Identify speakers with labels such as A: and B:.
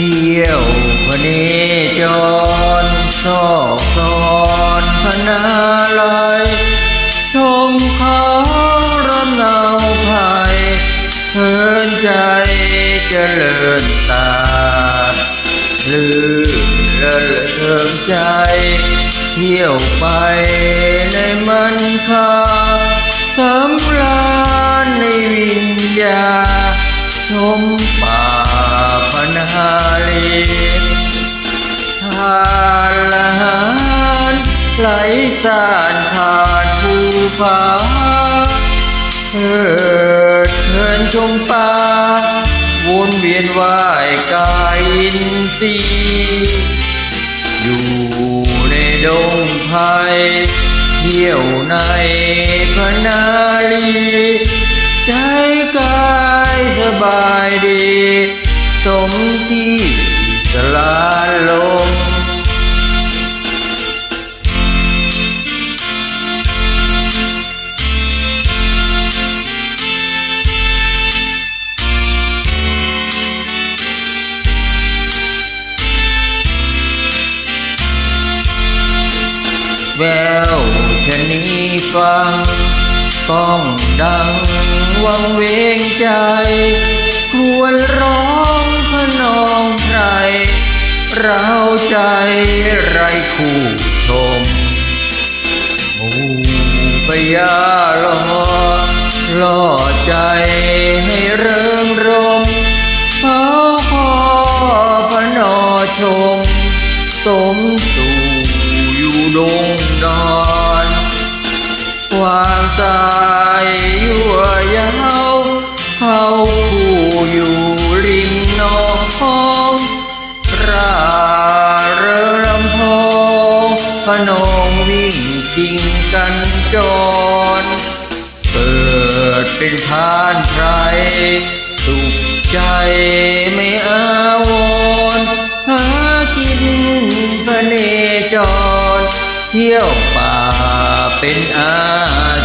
A: ที่ยวพเนจรซอกซอนพนาลายชมเขารำเนาภัยเพลินใจเจริญตาลื่นละเลิงใจ เที่ยวไปในมันคาสำราญในวิญญาชม ไหลสานผ่านภูผาเถิดเทินชมป่าวนเวียนว่ายกายอินทรีย์อยู่ในดงไผ่เที่ยวในพนาลีใจกายสบาย แววชะนีฟังก้องดังวังเวงใจควรร้องขนองใครเราใจไรคู่ชมหมู่พยาลอล่อใจให้เริงรมพอพอพนอชม สมสู ความใจยั่วยาวเขาคู่อยู่ริมหนองพองราเริงลำพองพนองวิ่งชิงกันจร เปิดเป็นทานไพรสุขใจไม่อาวรหากินพระเนจร เที่ยวป่าเป็นอา